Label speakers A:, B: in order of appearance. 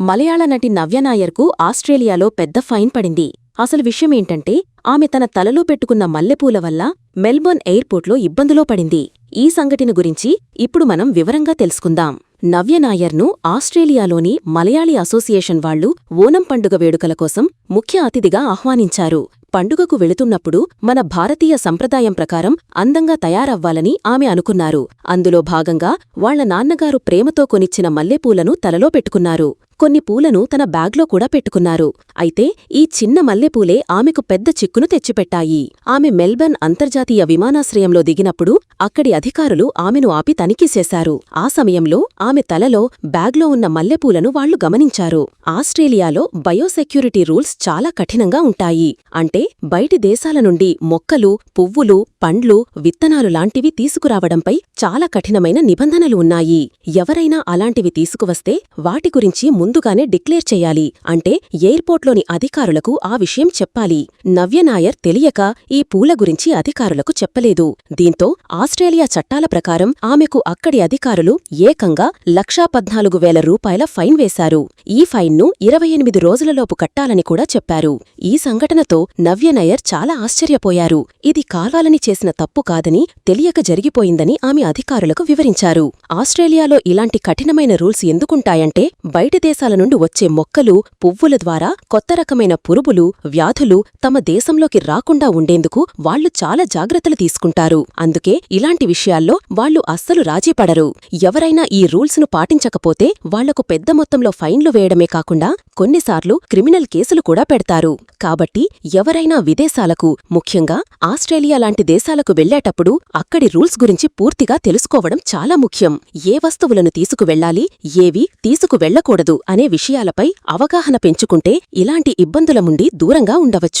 A: మలయాళ నటి నవ్యనాయర్కు ఆస్ట్రేలియాలో పెద్ద ఫైన్ పడింది. అసలు విషయమేంటంటే ఆమె తన తలలో పెట్టుకున్న మల్లెపూల వల్ల మెల్బోర్న్ ఎయిర్పోర్ట్లో ఇబ్బందులో పడింది. ఈ సంఘటన గురించి ఇప్పుడు మనం వివరంగా తెలుసుకుందాం. నవ్యనాయర్ను ఆస్ట్రేలియాలోని మలయాళీ అసోసియేషన్ వాళ్ళు ఓనం పండుగ వేడుకల కోసం ముఖ్య అతిథిగా ఆహ్వానించారు. పండుగకు వెళుతున్నప్పుడు మన భారతీయ సంప్రదాయం ప్రకారం అందంగా తయారవ్వాలని ఆమె అనుకున్నారు. అందులో భాగంగా వాళ్ళ నాన్నగారు ప్రేమతో కొనిచ్చిన మల్లెపూలను తలలో పెట్టుకున్నారు. కొన్ని పూలను తన బ్యాగ్లో కూడా పెట్టుకున్నారు. అయితే ఈ చిన్న మల్లెపూలే ఆమెకు పెద్ద చిక్కును తెచ్చిపెట్టాయి. ఆమె మెల్బర్న్ అంతర్జాతీయ విమానాశ్రయంలో దిగినప్పుడు అక్కడి అధికారులు ఆమెను ఆపి తనిఖీ చేశారు. ఆ సమయంలో ఆమె తలలో బ్యాగ్లో ఉన్న మల్లెపూలను వాళ్ళు గమనించారు. ఆస్ట్రేలియాలో బయోసెక్యూరిటీ రూల్స్ చాలా కఠినంగా ఉంటాయి. అంటే బయటి దేశాల నుండి మొక్కలు పువ్వులు పండ్లు విత్తనాలు లాంటివి తీసుకురావడంపై చాలా కఠినమైన నిబంధనలు ఉన్నాయి. ఎవరైనా అలాంటివి తీసుకువస్తే వాటి గురించి ముందుగానే డిక్లేర్ చెయ్యాలి అంటే ఎయిర్పోర్ట్లోని అధికారులకు ఆ విషయం చెప్పాలి. నవ్యనాయర్ తెలియక ఈ పూల గురించి అధికారులకు చెప్పలేదు. దీంతో ఆస్ట్రేలియా చట్టాల ప్రకారం ఆమెకు అక్కడి అధికారులు ఏకంగా లక్షా పద్నాలుగు వేల రూపాయల ఫైన్ వేశారు. ఈ ఫైన్ను ఇరవై ఎనిమిది రోజులలోపు కట్టాలని కూడా చెప్పారు. ఈ సంఘటనతో నవ్యనయర్ చాలా ఆశ్చర్యపోయారు. ఇది కావాలని చేసిన తప్పు కాదని తెలియక జరిగిపోయిందని ఆమె అధికారులకు వివరించారు. ఆస్ట్రేలియాలో ఇలాంటి కఠినమైన రూల్స్ ఎందుకుంటాయంటే బయటి విదేశాల నుండి వచ్చే మొక్కలు పువ్వుల ద్వారా కొత్త రకమైన పురుగులు వ్యాధులు తమ దేశంలోకి రాకుండా ఉండేందుకు వాళ్ళు చాలా జాగ్రత్తలు తీసుకుంటారు. అందుకే ఇలాంటి విషయాల్లో వాళ్ళు అస్సలు రాజీపడరు. ఎవరైనా ఈ రూల్స్ను పాటించకపోతే వాళ్ళకు పెద్ద మొత్తంలో ఫైన్లు వేయడమే కాకుండా కొన్నిసార్లు క్రిమినల్ కేసులు కూడా పెడతారు. కాబట్టి ఎవరైనా విదేశాలకు ముఖ్యంగా ఆస్ట్రేలియా లాంటి దేశాలకు వెళ్ళేటప్పుడు అక్కడి రూల్స్ గురించి పూర్తిగా తెలుసుకోవడం చాలా ముఖ్యం. ఏ వస్తువులను తీసుకువెళ్ళాలి ఏవి తీసుకువెళ్ళకూడదు అనే విషయాలపై అవగాహన పెంచుకుంటే ఇలాంటి ఇబ్బందుల నుండి దూరంగా ఉండవచ్చు.